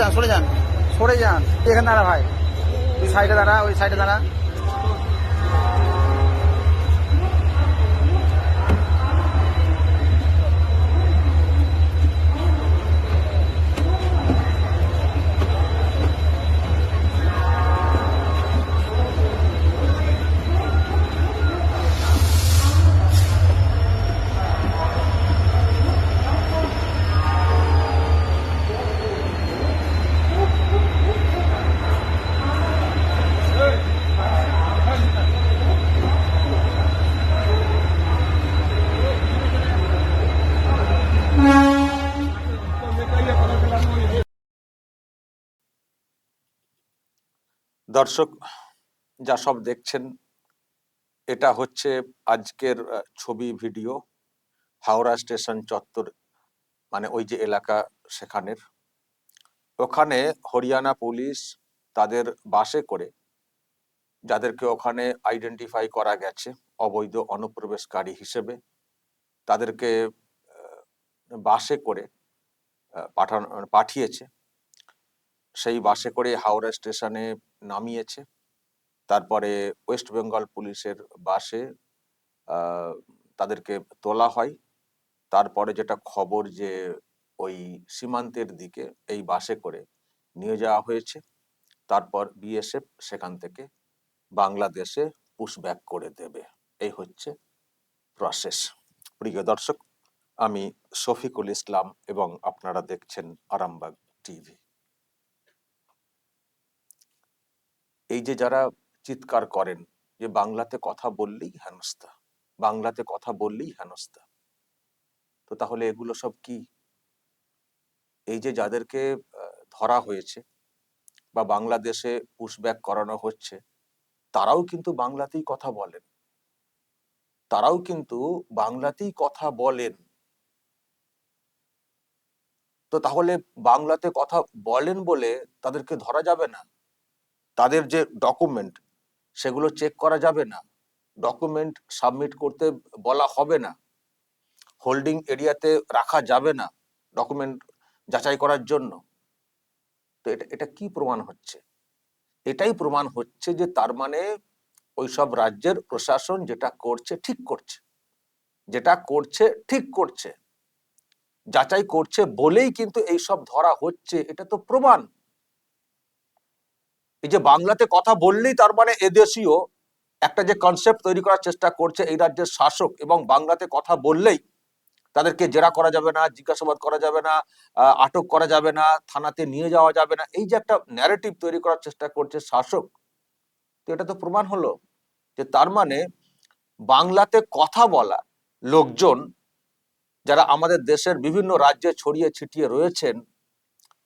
যান সরে যান সরে যান। এখানে দাঁড়া ভাই। ওই সাইডে দাঁড়া ওই সাইডে দাঁড়া। দর্শক যা সব দেখছেন, এটা হচ্ছে আজকের ছবি, ভিডিও হাওড়া স্টেশন চত্বর মানে ওই যে এলাকা সেখানের। ওখানে হরিয়ানা পুলিশ তাদের বাসে করে যাদেরকে ওখানে আইডেন্টিফাই করা গেছে অবৈধ অনুপ্রবেশকারী হিসেবে, তাদেরকে বাসে করে পাঠানো, পাঠিয়েছে। সেই বাসে করে হাওড়া স্টেশনে নামিয়েছে। তারপরে ওয়েস্ট বেঙ্গল পুলিশের বাসে তাদেরকে তোলা হয়। তারপরে যেটা খবর যে ওই সীমান্তের দিকে এই বাসে করে নিয়ে যাওয়া হয়েছে। তারপর বিএসএফ সেখান থেকে বাংলাদেশে পুশব্যাক করে দেবে। এই হচ্ছে প্রসেস প্রিয় দর্শক, আমি শফিকুল ইসলাম এবং আপনারা দেখছেন আরামবাগ টিভি। এই যে যারা চিৎকার করেন যে বাংলাতে কথা বললেই হেনস্থা, বাংলাতে কথা বললেই হেনস্থা। তো তাহলে এগুলো সব কি? এই যে যাদেরকে ধরা হয়েছে বা বাংলাদেশে পুশব্যাক করানো হচ্ছে, তারাও কিন্তু বাংলাতেই কথা বলেন। তারাও কিন্তু বাংলাতেই কথা বলেন। তো তাহলে বাংলাতে কথা বলেন বলে তাদেরকে ধরা যাবে না? তাদের যে ডকুমেন্ট সেগুলো চেক করা যাবে না। ডকুমেন্ট সাবমিট করতে বলা হবে না। হোল্ডিং এরিয়াতে রাখা যাবে না ডকুমেন্ট যাচাই করার জন্য। তো এটা এটা কি প্রমাণ হচ্ছে? এটাই প্রমাণ হচ্ছে যে তার মানে ওইসব রাজ্যের প্রশাসন যেটা করছে, ঠিক করছে। যেটা করছে, ঠিক করছে। যাচাই করছে বলেই কিন্তু এই সব ধরা হচ্ছে, এটা তো প্রমাণ। এই যে বাংলাতে কথা বললেই তার মানে এদেশীয় একটা যে কনসেপ্ট তৈরি করার চেষ্টা করছে এই রাজ্যের শাসক এবং বাংলাতে কথা বললেই তাদেরকে জেরা করা যাবে না, জিজ্ঞাসাবাদ করা যাবে না আটক করা যাবে না, থানাতে নিয়ে যাওয়া যাবে না। এই যে একটা ন্যারেটিভ তৈরি করার চেষ্টা করছে শাসক, তো এটা তো প্রমাণ হলো যে তার মানে বাংলাতে কথা বলা লোকজন যারা আমাদের দেশের বিভিন্ন রাজ্যে ছড়িয়ে ছিটিয়ে রয়েছেন,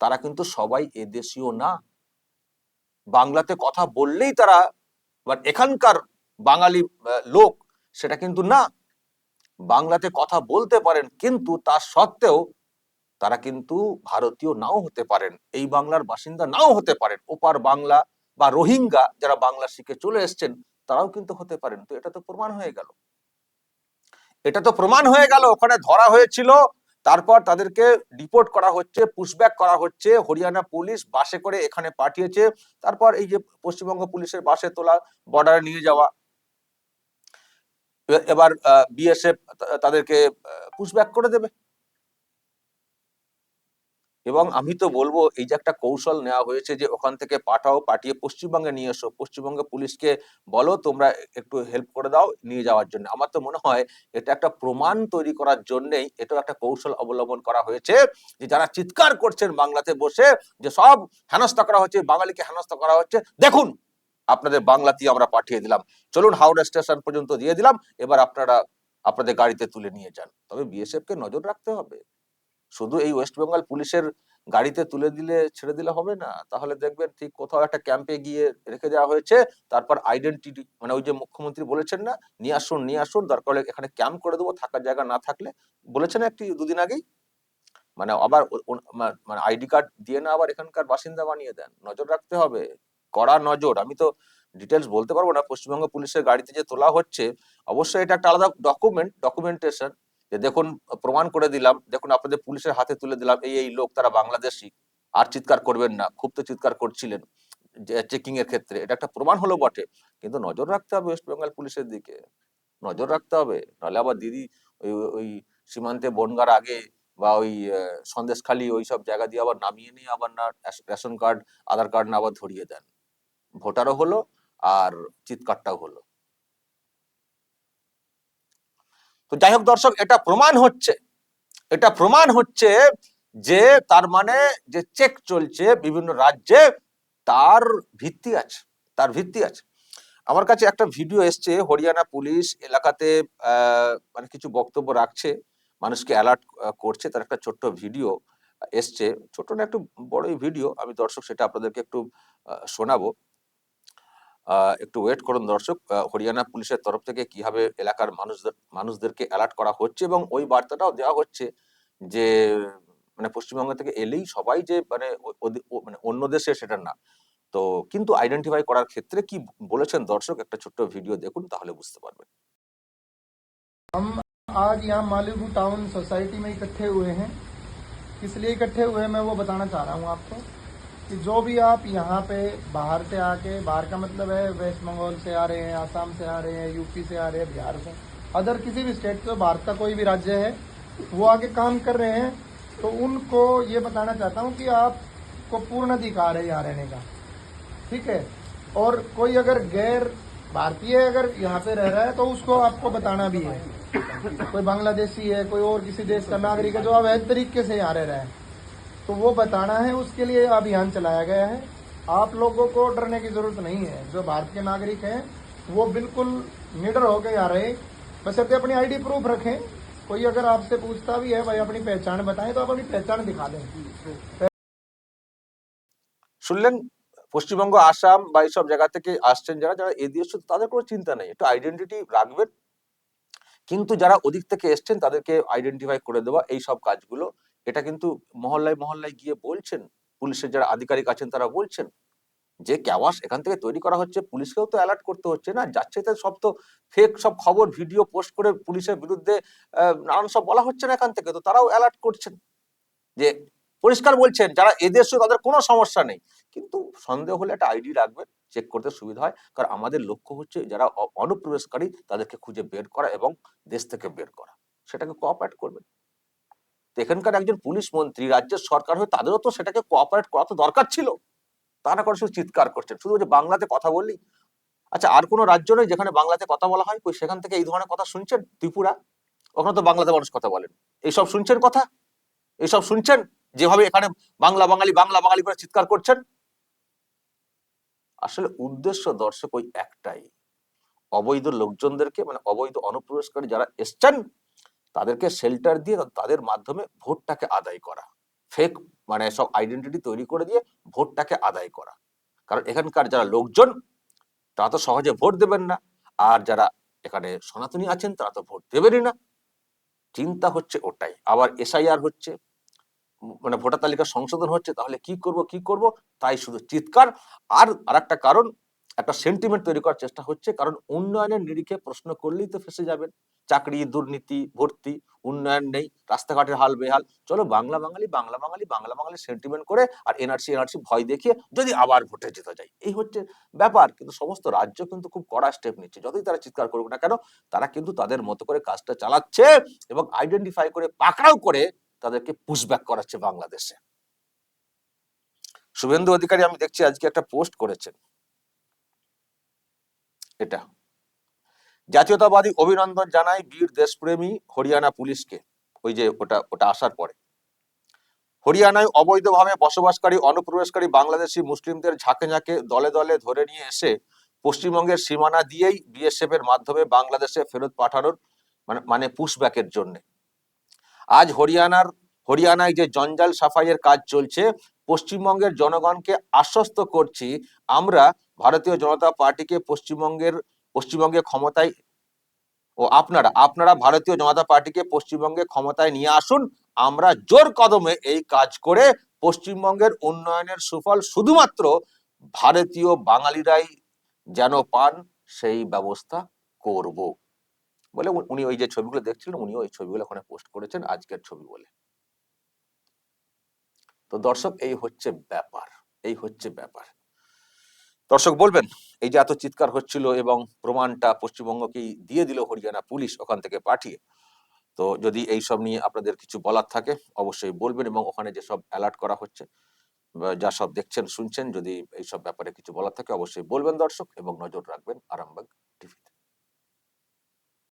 তারা কিন্তু সবাই এদেশীয় না। বাংলাতে কথা বললেই তারা বাট এখানকার বাঙালি লোক সেটা কিন্তু না। বাংলাতে কথা বলতে পারেন কিন্তু তা সত্ত্বেও তারা কিন্তু ভারতীয় নাও হতে পারেন, এই বাংলার বাসিন্দা নাও হতে পারেন। ওপার বাংলা বা রোহিঙ্গা যারা বাংলা শিখে চলে এসছেন, তারাও কিন্তু হতে পারেন। তো এটা তো প্রমাণ হয়ে গেল। এটা তো প্রমাণ হয়ে গেল, ওখানে ধরা হয়েছিল তারপর তাদেরকে ডিপোর্ট করা হচ্ছে পুশব্যাক করা হচ্ছে, হরিয়ানা পুলিশ বাসে করে এখানে পাঠিয়েছে। তারপর এই যে পশ্চিমবঙ্গ পুলিশের বাসে তোলা বর্ডারে নিয়ে যাওয়া। এবার বিএসএফ তাদেরকে পুশব্যাক করে দেবে। এবং আমি তো বলব, এই যে একটা কৌশল নেওয়া হয়েছে যে ওখান থেকে পাঠাও, পাঠিয়ে পশ্চিমবঙ্গে নিয়ে এসো। পশ্চিমবঙ্গে পুলিশকে বলো, তোমরা একটু হেল্প করে দাও নিয়ে যাওয়ার জন্য। আমার তো মনে হয়, এটা একটা প্রমাণ তৈরি করার জন্যই এটা একটা কৌশল অবলম্বন করা হয়েছে যে যারা চিৎকার করছেন বাংলাতে বসে, যে সব হেনস্থা করা হচ্ছে, বাঙালিকে হেনস্থা করা হচ্ছে, দেখুন, আপনাদের বাংলাতেই আমরা পাঠিয়ে দিলাম। চলুন হাওড়া স্টেশন পর্যন্ত দিয়ে দিলাম, এবার আপনারা, আপনাদের গাড়িতে তুলে নিয়ে যান। তবে বিএসএফ কে নজর রাখতে হবে। শুধু এই ওয়েস্ট বেঙ্গল পুলিশের গাড়িতে তুলে দিলে, ছেড়ে দিলে হবে না। তাহলে দেখবেন ঠিক কোথাও একটা ক্যাম্পে গিয়ে রেখে দেওয়া হয়েছে। তারপর আইডেন্টিটি মানে ওই যে মুখ্যমন্ত্রী বলেছেন না, নিয়ে আসুন নিয়ে আসুন। দরকার হলে এখানে ক্যাম্প করে দেবো, থাকার জায়গা না থাকলে। বলেছেন একটি দুদিন আগেই। মানে আবার মানে আইডি কার্ড দিয়ে না আবার এখানকার বাসিন্দা বানিয়ে দেন। নজর রাখতে হবে। কড়া নজর। আমি তো ডিটেলস বলতে পারব না। পশ্চিমবঙ্গ পুলিশের গাড়িতে যে তোলা হচ্ছে, অবশ্যই এটা একটা আলাদা ডকুমেন্ট ডকুমেন্টেশন যে দেখুন, প্রমাণ করে দিলাম, দেখুন আপনাদের পুলিশের হাতে তুলে দিলাম, এই এই লোক তারা বাংলাদেশি, আর চিৎকার করবেন না, খুব তো চিৎকার করছিলেন চেকিং এর ক্ষেত্রে। এটা একটা প্রমাণ হলো বটে, কিন্তু নজর রাখতে হবে ওয়েস্ট বেঙ্গল পুলিশের দিকে। নজর রাখতে হবে, নাহলে আবার দিদি ওই ওই সীমান্তে বনগার আগে বা ওই সন্দেশখালি ওই সব জায়গা দিয়ে আবার নামিয়ে নিয়ে আবার না রেশন কার্ড, আধার কার্ড না আবার ধরিয়ে দেন। ভোটারও হলো, আর চিৎকারটাও হলো। তো যাই হোক দর্শক, এটা প্রমাণ হচ্ছে। এটা প্রমাণ হচ্ছে যে তার মানে যে চেক চলছে বিভিন্ন রাজ্যে, তার ভিত্তি আছে, তার ভিত্তি আছে। আমার কাছে একটা ভিডিও এসছে, হরিয়ানা পুলিশ এলাকাতে মানে কিছু বক্তব্য রাখছে, মানুষকে অ্যালার্ট করছে, তার একটা ছোট্ট ভিডিও এসছে। ছোট না, একটু বড়ই ভিডিও আমি দর্শক সেটা আপনাদেরকে একটু শোনাবো। একটু ওয়েট করুন দর্শক আহ, হরিয়ানা পুলিশের তরফ থেকে কিভাবে এলাকার মানুষদের মানুষদেরকে অ্যালার্ট করা হচ্ছে এবং ওই বার্তাটাও দেওয়া হচ্ছে যে মানে পশ্চিমবঙ্গ থেকে এলেই সবাই যে মানে ও- ওদে- ও- মানে অন্য দেশে সেটা না তো কিন্তু আইডেন্টিফাই করার ক্ষেত্রে কি বলেছেন দর্শক একটা ছোট্ট ভিডিও দেখুন তাহলে বুঝতে পারবেন हम आज यहाँ मालिगू टाउन सोसाइटी में इकट्ठे हुए हैं किस लिए इकट्ठे हुए हैं मैं वो बताना चाह रहा हूँ आपको कि जो भी आप यहाँ पे बाहर से आके, बाहर का मतलब है वेस्ट बंगाल से आ रहे हैं, आसाम से आ रहे हैं, यूपी से आ रहे हैं, बिहार से, अदर किसी भी स्टेट से, भारत का कोई भी राज्य है, वो आके काम कर रहे हैं तो उनको ये बताना चाहता हूँ कि आपको पूर्ण अधिकार है यहाँ रहने का। ठीक है? और कोई अगर गैर भारतीय अगर यहाँ पे रह रहा है तो उसको आपको बताना भी है। कोई बांग्लादेशी है, कोई और किसी देश का नागरिक है, जो अवैध तरीके से यहाँ रह रहा है। तो वो बताना है उसके लिए अभियान चलाया गया है आप लोगों को डरने की जरूरत नहीं है जो भारत के नागरिक हैं वो बिल्कुल निडर होकर यहाँ रहे बशर्ते अपनी आईडी प्रूफ रखें कोई अगर आपसे पूछता भी है भाई अपनी पहचान बताएं तो आप अपनी पहचान दिखा दें শুনলেন পশ্চিমবঙ্গ আসাম বা এইসব জায়গা থেকে আসছেন যারা যারা এদিকে এসছে তাদের কোনো চিন্তা নেই একটু আইডেন্টিটি রাখবেন কিন্তু যারা ওদিক থেকে এসছেন তাদেরকে আইডেন্টিফাই করে দেওয়া এই সব কাজগুলো এটা কিন্তু মহল্লায় মহল্লায় গিয়ে বলছেন, পুলিশের যারা আধিকারিক আছেন তারা বলছেন যে ক্যাওয়াস এখান থেকে তৈরি করা হচ্ছে, পুলিশকেও তো অ্যালার্ট করতে হচ্ছে না, যাচ্ছে তাই সব তো ফেক সব খবর ভিডিও পোস্ট করে পুলিশের বিরুদ্ধে নানান সব বলা হচ্ছে না এখান থেকে। তো তারাও অ্যালার্ট করছেন যে, পরিষ্কার বলছেন যারা এদেশে তাদের কোনো সমস্যা নেই। কিন্তু সন্দেহ হলে একটা আইডি রাখবেন চেক করতে সুবিধা হয়। কারণ আমাদের লক্ষ্য হচ্ছে যারা অনুপ্রবেশকারী তাদেরকে খুঁজে বের করা এবং দেশ থেকে বের করা। সেটাকে কোঅপারেট করবেন। তো এখানকার একজন পুলিশ মন্ত্রী, রাজ্যের সরকার হয়ে তাদেরও তো সেটাকে কোঅপারেট করা তো দরকার ছিল। তারা করে শুধু চিৎকার করছেন। শুধু যে বাংলাতে কথা বললি আচ্ছা আর কোনো রাজ্য নেই যেখানে বাংলাতে কথা বলা হয়? সেখান থেকে এই ধরনের কথা শুনছেন? ত্রিপুরা? ওখানে তো বাংলাতে মানুষ কথা বলেন। এইসব শুনছেন কথা? এইসব শুনছেন? যেভাবে এখানে বাংলা বাঙালি বাংলা বাঙালি করে চিৎকার করছেন? আসলে উদ্দেশ্য দর্শক ওই একটাই। অবৈধ লোকজনদেরকে মানে অবৈধ অনুপ্রবেশকারী যারা এসছেন তাদেরকে শেল্টার দিয়ে তাদের মাধ্যমে ভোটটাকে আদায় করা। ফেক মানে সব আইডেন্টিটি তৈরি করে দিয়ে ভোটটাকে আদায় করা। কারণ এখানকার যারা লোকজন, তারা তো সহজে ভোট দেবেন না। আর যারা এখানে সনাতনী আছেন, তারা তো ভোট দেবেনই না। চিন্তা হচ্ছে ওটাই। আবার এসআইআর হচ্ছে মানে ভোটার তালিকা সংশোধন হচ্ছে, তাহলে কি করব কি করব? তাই শুধু চিৎকার। আর আরেকটা কারণ, একটা সেন্টিমেন্ট তৈরি করার চেষ্টা হচ্ছে, কারণ উন্নয়নের নিরিখে প্রশ্ন করলেই তো ফেসে যাবেন। চাকরি, দুর্নীতি, ভর্তি, উন্নয়ন নেই, রাস্তাঘাটের হাল বেহাল। চলো বাংলা বাঙালি বাংলা বাঙালি বাংলা বাঙালি সেন্টিমেন্ট করে আর এনআরসি এনআরসি ভয় দেখিয়ে যদি আবার ভোটে যেতে যায়। এই হচ্ছে ব্যাপার। কিন্তু সমস্ত রাজ্য কিন্তু খুব কড়া স্টেপ নিচ্ছে। যতই তারা চিৎকার করুক না কেন, তারা কিন্তু তাদের মতো করে কাজটা চালাচ্ছে এবং আইডেন্টিফাই করে, পাকড়াও করে তাদেরকে পুশব্যাক করাচ্ছে বাংলাদেশে। শুভেন্দু অধিকারী, আমি দেখছি আজকে একটা পোস্ট করেছেন। এটা। জাতীয়তাবাদী অভিনন্দন জানাই বীর দেশপ্রেমী হরিয়ানা পুলিশকে। ওই যে ওটা ওটা আসার পরে। হরিয়ানায় অবৈধভাবে বসবাসকারী, অনুপ্রবেশকারী বাংলাদেশি মুসলিমদের ঝাঁকে ঝাঁকে দলে দলে ধরে নিয়ে এসে পশ্চিমবঙ্গের সীমানা দিয়েই বিএসএফ এর মাধ্যমে বাংলাদেশে ফেরত পাঠানোর মানে মানে পুশব্যাকের জন্য। আজ হরিয়ানার, হরিয়ানায় যে জঞ্জাল সাফাইয়ের কাজ চলছে, পশ্চিমবঙ্গের জনগণকে আশ্বস্ত করছি আমরা ভারতীয় জনতা পার্টিকে পশ্চিমবঙ্গের পশ্চিমবঙ্গে ক্ষমতায় ও আপনারা আপনারা ভারতীয় জনতা পার্টিকে পশ্চিমবঙ্গে ক্ষমতায় নিয়ে আসুন। আমরা জোর কদমে এই কাজ করে পশ্চিমবঙ্গের উন্নয়নের সুফল শুধুমাত্র ভারতীয় বাঙালিরাই যেন পান, সেই ব্যবস্থা করব। বলে উনি- উনি ওই যে ছবিগুলো দেখছিলেন, উনিও ওই ছবিগুলো ওখানে পোস্ট করেছেন, আজকের ছবি বলে। তো দর্শক, এই হচ্ছে ব্যাপার, এই হচ্ছে ব্যাপার। দর্শক বলবেন, এই যে এত চিৎকার হচ্ছিল এবং প্রমাণটা পশ্চিমবঙ্গকেই দিয়ে দিল হরিয়ানা পুলিশ ওখান থেকে পাঠিয়ে, তো যদি এই সব নিয়ে আপনাদের কিছু বলার থাকে, অবশ্যই বলবেন এবং ওখানে যেসব অ্যালার্ট করা হচ্ছে যা সব দেখছেন, শুনছেন, যদি এই সব ব্যাপারে কিছু বলার থাকে, অবশ্যই বলবেন দর্শক এবং নজর রাখবেন আরামবাগ